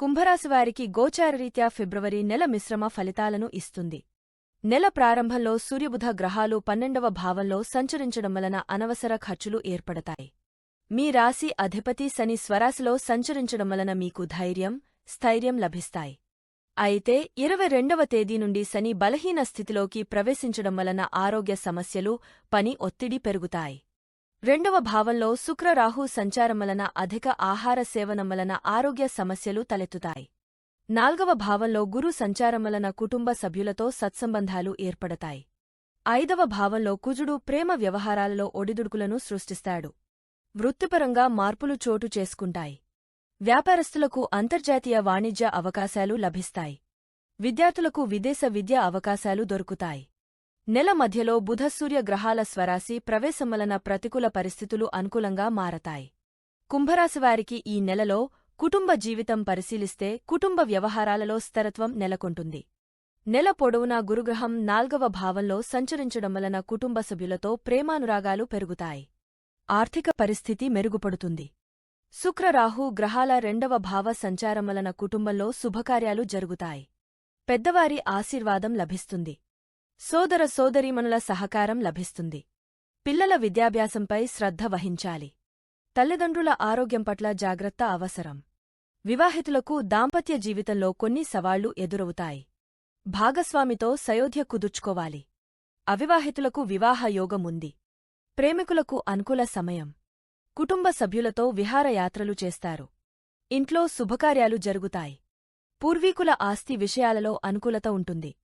కుంభరాశివారికి గోచారరీత్యా ఫిబ్రవరి నెల మిశ్రమ ఫలితాలను ఇస్తుంది. నెల ప్రారంభంలో సూర్యబుధ గ్రహాలు పన్నెండవ భావంలో సంచరించడం వలన అనవసర ఖర్చులు ఏర్పడతాయి. మీ రాశి అధిపతి శని స్వరాశిలో సంచరించడం వలన మీకు ధైర్యం స్థైర్యం లభిస్తాయి. అయితే ఇరవై రెండవ తేదీ నుండి శని బలహీన స్థితిలోకి ప్రవేశించడం వలన ఆరోగ్య సమస్యలు పని ఒత్తిడి పెరుగుతాయి. రెండవ భావంలో శుక్ర రాహు సంచారం వలన అధిక ఆహార సేవనం వలన ఆరోగ్య సమస్యలు తలెత్తుతాయి. నాల్గవ భావంలో గురు సంచారం వలన కుటుంబ సభ్యులతో సత్సంబంధాలు ఏర్పడతాయి. ఐదవ భావంలో కుజుడు ప్రేమ వ్యవహారాలలో ఒడిదుడుకులను సృష్టిస్తాడు. వృత్తిపరంగా మార్పులు చోటు చేసుకుంటాయి. వ్యాపారస్తులకు అంతర్జాతీయ వాణిజ్య అవకాశాలు లభిస్తాయి. విద్యార్థులకు విదేశ విద్యా అవకాశాలు దొరుకుతాయి. నెల మధ్యలో బుధసూర్య గ్రహాల స్వరాశి ప్రవేశం వలన ప్రతికూల పరిస్థితులు అనుకూలంగా మారతాయి. కుంభరాశివారికి ఈ నెలలో కుటుంబ జీవితం పరిశీలిస్తే కుటుంబ వ్యవహారాలలో స్థిరత్వం నెలకొంటుంది. నెల పొడవునా గురుగ్రహం నాల్గవ భావంలో సంచరించడం వలన కుటుంబ సభ్యులతో ప్రేమానురాగాలు పెరుగుతాయి. ఆర్థిక పరిస్థితి మెరుగుపడుతుంది. శుక్రరాహు గ్రహాల రెండవ భావ సంచారం వలన కుటుంబంలో శుభకార్యాలు జరుగుతాయి. పెద్దవారి ఆశీర్వాదం లభిస్తుంది. సోదర సోదరీమణుల సహకారం లభిస్తుంది. పిల్లల విద్యాభ్యాసంపై శ్రద్ధ వహించాలి. తల్లిదండ్రుల ఆరోగ్యం పట్ల జాగ్రత్త అవసరం. వివాహితులకు దాంపత్య జీవితంలో కొన్ని సవాళ్ళు ఎదురవుతాయి. భాగస్వామితో సయోధ్య కుదుర్చుకోవాలి. అవివాహితులకు వివాహయోగముంది ప్రేమికులకు అనుకూల సమయం. కుటుంబ సభ్యులతో విహారయాత్రలు చేస్తారు. ఇంట్లో శుభకార్యాలు జరుగుతాయి. పూర్వీకుల ఆస్తి విషయాలలో అనుకూలత ఉంటుంది.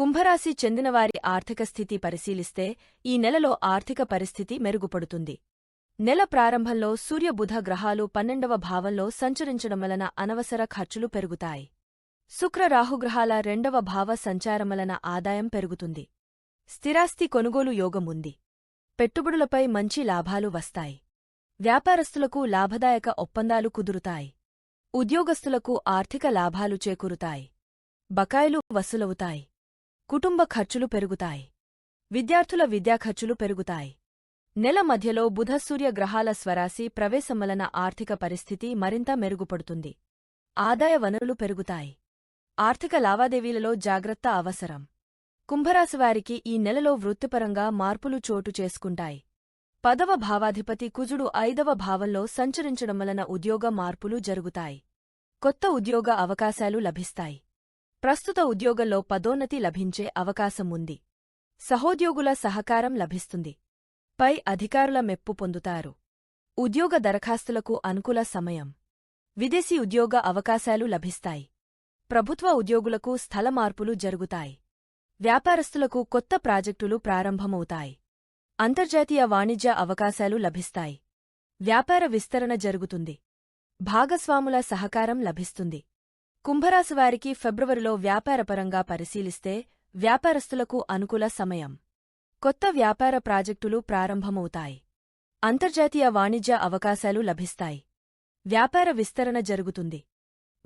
కుంభరాశి చెందినవారి ఆర్థిక స్థితి పరిశీలిస్తే ఈ నెలలో ఆర్థిక పరిస్థితి మెరుగుపడుతుంది. నెల ప్రారంభంలో సూర్యబుధ గ్రహాలు పన్నెండవ భావంలో సంచరించడం వలన అనవసర ఖర్చులు పెరుగుతాయి. శుక్ర రాహుగ్రహాల రెండవ భావ సంచారం వలన ఆదాయం పెరుగుతుంది. స్థిరాస్తి కొనుగోలు యోగముంది పెట్టుబడులపై మంచి లాభాలు వస్తాయి. వ్యాపారస్తులకు లాభదాయక ఒప్పందాలు కుదురుతాయి. ఉద్యోగస్తులకు ఆర్థిక లాభాలు చేకూరుతాయి. బకాయిలు వసూలవుతాయి. కుటుంబ ఖర్చులు పెరుగుతాయి. విద్యార్థుల విద్యాఖర్చులు పెరుగుతాయి. నెల మధ్యలో బుధ సూర్య గ్రహాల స్వరాశి ప్రవేశం వలన ఆర్థిక పరిస్థితి మరింత మెరుగుపడుతుంది. ఆదాయ వనరులు పెరుగుతాయి. ఆర్థిక లావాదేవీలలో జాగ్రత్త అవసరం. కుంభరాశివారికి ఈ నెలలో వృత్తిపరంగా మార్పులు చోటు చేసుకుంటాయి. పదవ భావాధిపతి కుజుడు ఐదవ భావంలో సంచరించడం వలన ఉద్యోగ మార్పులు జరుగుతాయి. కొత్త ఉద్యోగ అవకాశాలు లభిస్తాయి. ప్రస్తుత ఉద్యోగంలో పదోన్నతి లభించే అవకాశం ఉంది సహోద్యోగుల సహకారం లభిస్తుంది. పై అధికారుల మెప్పు పొందుతారు. ఉద్యోగ దరఖాస్తులకు అనుకూల సమయం. విదేశీ ఉద్యోగ అవకాశాలు లభిస్తాయి. ప్రభుత్వ ఉద్యోగులకు స్థల మార్పులు జరుగుతాయి. వ్యాపారస్తులకు కొత్త ప్రాజెక్టులు ప్రారంభమవుతాయి. అంతర్జాతీయ వాణిజ్య అవకాశాలు లభిస్తాయి. వ్యాపార విస్తరణ జరుగుతుంది. భాగస్వాముల సహకారం లభిస్తుంది. కుంభరాశివారికి ఫిబ్రవరిలో వ్యాపారపరంగా పరిశీలిస్తే వ్యాపారస్తులకు అనుకూల సమయం. కొత్త వ్యాపార ప్రాజెక్టులు ప్రారంభమవుతాయి. అంతర్జాతీయ వాణిజ్య అవకాశాలు లభిస్తాయి. వ్యాపార విస్తరణ జరుగుతుంది.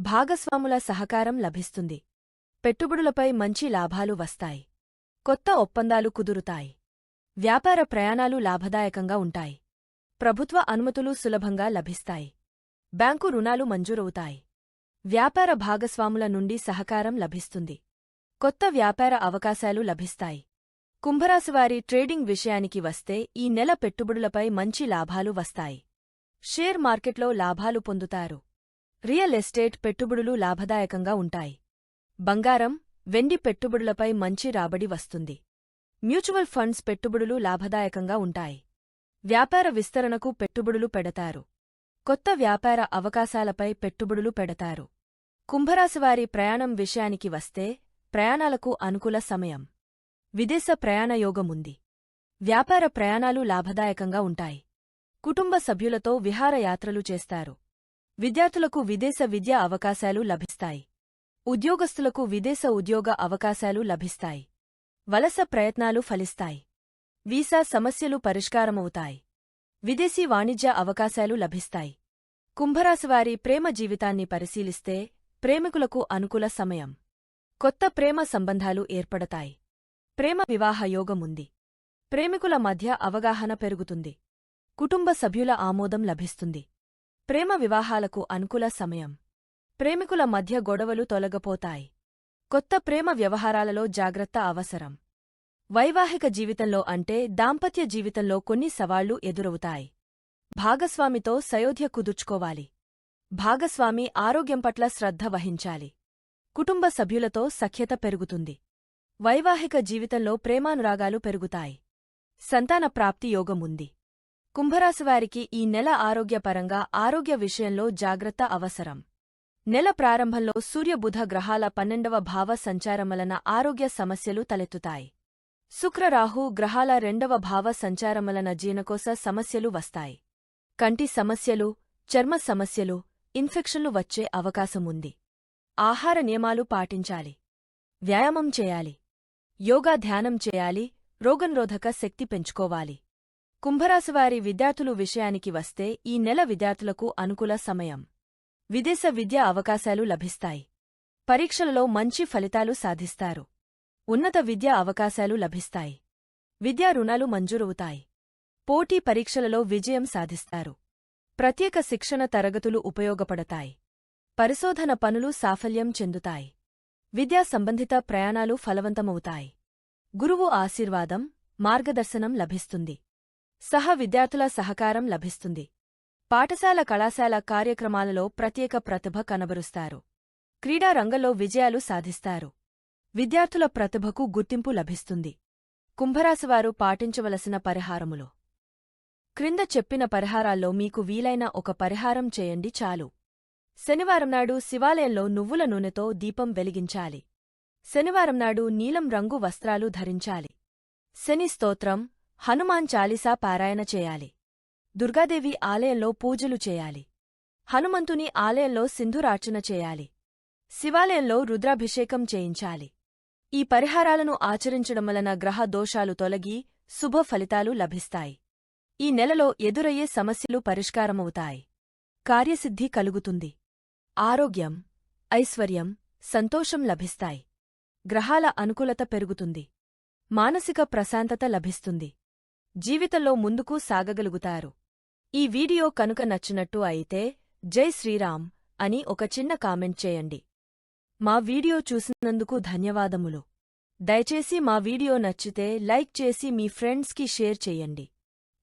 భాగస్వాముల సహకారం లభిస్తుంది. పెట్టుబడులపై మంచి లాభాలు వస్తాయి. కొత్త ఒప్పందాలు కుదురుతాయి. వ్యాపార ప్రయాణాలు లాభదాయకంగా ఉంటాయి. ప్రభుత్వ అనుమతులు సులభంగా లభిస్తాయి. బ్యాంకు రుణాలు మంజూరవుతాయి. వ్యాపార భాగస్వాముల నుండి సహకారం లభిస్తుంది. కొత్త వ్యాపార అవకాశాలు లభిస్తాయి. కుంభరాశివారి ట్రేడింగ్ విషయానికి వస్తే ఈ నెల పెట్టుబడులపై మంచి లాభాలు వస్తాయి. షేర్ మార్కెట్లో లాభాలు పొందుతారు. రియల్ ఎస్టేట్ పెట్టుబడులు లాభదాయకంగా ఉంటాయి. బంగారం వెండి పెట్టుబడులపై మంచి రాబడి వస్తుంది. మ్యూచువల్ ఫండ్స్ పెట్టుబడులు లాభదాయకంగా ఉంటాయి. వ్యాపార విస్తరణకు పెట్టుబడులు పెడతారు. కొత్త వ్యాపార అవకాశాలపై పెట్టుబడులు పెడతారు. కుంభరాశివారి ప్రయాణం విషయానికి వస్తే ప్రయాణాలకు అనుకూల సమయం. విదేశ ప్రయాణయోగముంది వ్యాపార ప్రయాణాలు లాభదాయకంగా ఉంటాయి. కుటుంబ సభ్యులతో విహారయాత్రలు చేస్తారు. విద్యార్థులకు విదేశ విద్యా అవకాశాలు లభిస్తాయి. ఉద్యోగస్తులకు విదేశ ఉద్యోగ అవకాశాలు లభిస్తాయి. వలస ప్రయత్నాలు ఫలిస్తాయి. వీసా సమస్యలు పరిష్కారమవుతాయి. విదేశీ వాణిజ్య అవకాశాలు లభిస్తాయి. కుంభరాశివారి ప్రేమ జీవితాన్ని పరిశీలిస్తే ప్రేమికులకు అనుకూల సమయం. కొత్త ప్రేమ సంబంధాలు ఏర్పడతాయి. ప్రేమ వివాహ యోగముంది ప్రేమికుల మధ్య అవగాహన పెరుగుతుంది. కుటుంబ సభ్యుల ఆమోదం లభిస్తుంది. ప్రేమ వివాహాలకు అనుకూల సమయం. ప్రేమికుల మధ్య గొడవలు తొలగపోతాయి. కొత్త ప్రేమ వ్యవహారాలలో జాగ్రత్త అవసరం. వైవాహిక జీవితంలో అంటే దాంపత్య జీవితంలో కొన్ని సవాళ్ళు ఎదురవుతాయి. భాగస్వామితో సయోధ్య కుదుర్చుకోవాలి. భాగస్వామి ఆరోగ్యం పట్ల శ్రద్ధ వహించాలి. కుటుంబ సభ్యులతో సఖ్యత పెరుగుతుంది. వైవాహిక జీవితంలో ప్రేమానురాగాలు పెరుగుతాయి. సంతాన ప్రాప్తి యోగముంది కుంభరాశివారికి ఈ నెల ఆరోగ్యపరంగా ఆరోగ్య విషయంలో జాగ్రత్త అవసరం. నెల ప్రారంభంలో సూర్యబుధ గ్రహాల పన్నెండవ భావ సంచారం వలన ఆరోగ్య సమస్యలు తలెత్తుతాయి. శుక్రరాహు గ్రహాల రెండవ భావ సంచారం వలన జీర్ణకోశ సమస్యలు వస్తాయి. కంటి సమస్యలు చర్మ సమస్యలు ఇన్ఫెక్షన్లు వచ్చే అవకాశముంది. ఆహార నియమాలు పాటించాలి. వ్యాయామం చేయాలి. యోగా ధ్యానం చేయాలి. రోగనిరోధక శక్తి పెంచుకోవాలి. కుంభరాశివారి విద్యార్థులు విషయానికి వస్తే ఈ నెల విద్యార్థులకు అనుకూల సమయం. విదేశ విద్యా అవకాశాలు లభిస్తాయి. పరీక్షలలో మంచి ఫలితాలు సాధిస్తారు. ఉన్నత విద్యా అవకాశాలు లభిస్తాయి. విద్యా రుణాలు మంజూరవుతాయి. పోటీ పరీక్షలలో విజయం సాధిస్తారు. ప్రత్యేక శిక్షణ తరగతులు ఉపయోగపడతాయి. పరిశోధన పనులు సాఫల్యం చెందుతాయి. విద్యా సంబంధిత ప్రయాణాలు ఫలవంతమవుతాయి. గురువు ఆశీర్వాదం మార్గదర్శనం లభిస్తుంది. సహ విద్యార్థుల సహకారం లభిస్తుంది. పాఠశాల కళాశాల కార్యక్రమాలలో ప్రత్యేక ప్రతిభ కనబరుస్తారు. క్రీడా రంగంలో విజయాలు సాధిస్తారు. విద్యార్థుల ప్రతిభకు గుర్తింపు లభిస్తుంది. కుంభరాశివారు పాటించవలసిన పరిహారములు. క్రింద చెప్పిన పరిహారాల్లో మీకు వీలైన ఒక పరిహారం చేయండి చాలు. శనివారం నాడు శివాలయంలో నువ్వుల నూనెతో దీపం వెలిగించాలి. శనివారం నాడు నీలం రంగు వస్త్రాలు ధరించాలి. శని స్తోత్రం హనుమాన్ చాలీసా పారాయణ చేయాలి. దుర్గాదేవి ఆలయంలో పూజలు చేయాలి. హనుమంతుని ఆలయంలో సింధురార్చన చేయాలి. శివాలయంలో రుద్రాభిషేకం చేయించాలి. ఈ పరిహారాలను ఆచరించడం వలన గ్రహ దోషాలు తొలగి శుభ ఫలితాలు లభిస్తాయి. ఈ నెలలో ఎదురయ్యే సమస్యలు పరిష్కారమవుతాయి. కార్యసిద్ధి కలుగుతుంది. ఆరోగ్యం ఐశ్వర్యం సంతోషం లభిస్తాయి. గ్రహాల అనుకూలత పెరుగుతుంది. మానసిక ప్రశాంతత లభిస్తుంది. జీవితంలో ముందుకు సాగగలుగుతారు. ఈ వీడియో కనుక నచ్చినట్టు అయితే జై శ్రీరామ్ అని ఒక చిన్న కామెంట్ చేయండి. మా వీడియో చూసినందుకు ధన్యవాదములు. దయచేసి మా వీడియో నచ్చితే లైక్ చేసి మీ ఫ్రెండ్స్కి షేర్ చేయండి.